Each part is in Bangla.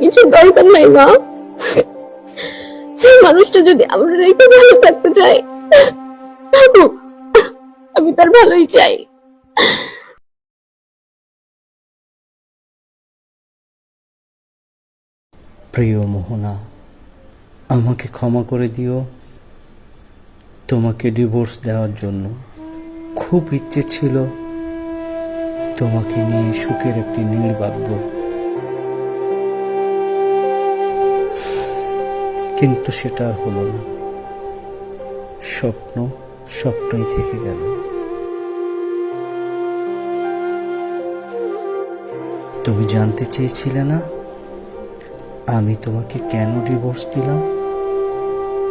কিছু দরকার নাই, মা। সেই মানুষটা যদি আমরা রেখে ভালো থাকতে চাই আমি তার ভালোই চাই। প্রিয় মোহনা, আমাকে ক্ষমা করে দিও। তোমাকে ডিভোর্স দেওয়ার জন্য খুব ইচ্ছে ছিল তোমাকে নিয়ে সুখের একটি বাঁধব কিন্তু সেটা আর হলো না। স্বপ্ন স্বপ্নই থেকে গেল। তুমি জানতে চেয়েছিলে না? আমি তোমাকে কেন ডিভোর্স দিলাম?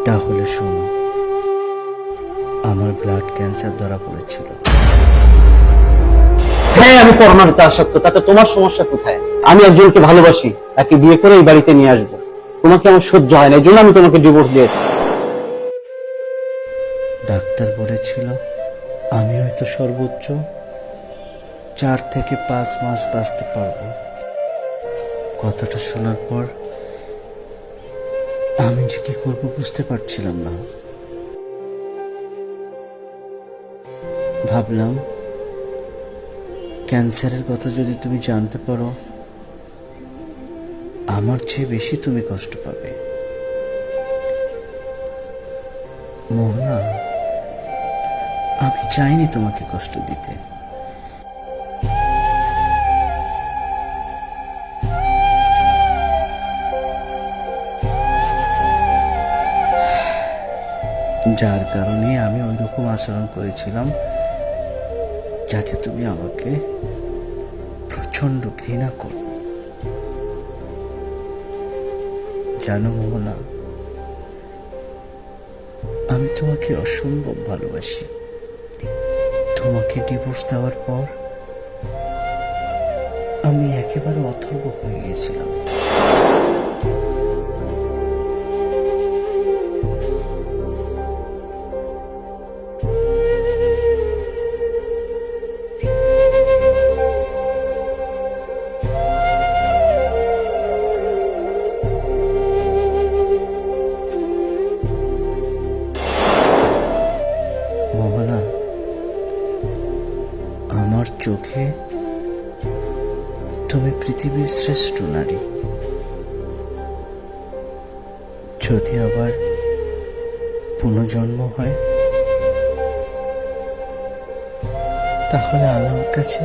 তাহলে শোনো, আমার ব্লাড ক্যান্সার ধরা পড়েছিল। হ্যাঁ আমি করোনাতে আসক্ত তাতে তোমার সমস্যা কোথায়? আমি একজনকে ভালোবাসি, তাকে বিয়ে করে এই বাড়িতে নিয়ে আসব। তোমাকে আমার সহ্য হয় না, এই জন্য আমি তোমাকে ডিভোর্স দিয়েছি। ডাক্তার বলেছিল, আমি হয়তো সর্বোচ্চ চার থেকে পাঁচ মাস বাঁচতে পারব। কথাটা শোনার পর আমি যে কি করব বুঝতে পারছিলাম না। ভাবলাম, ক্যান্সারের কথা যদি তুমি জানতে পারো আমার চেয়ে বেশি তুমি কষ্ট পাবে। মোহনা, আমি চাইনি তোমাকে কষ্ট দিতে। যার কারণে আমি ওই রকম আচরণ করেছিলাম যাতে তুমি আমাকে প্রচণ্ড ঘৃণা করো। জানো মোহনা আমি তোমাকে অসম্ভব ভালোবাসি। তোমাকে ডিভোর্স দেওয়ার পর আমি একেবারে অথর্ব হয়ে গিয়েছিলাম। চোখে তুমি পৃথিবীর শ্রেষ্ঠ নারী। যদি আবার পুনর্জন্ম হয় তাহলে আল্লাহর কাছে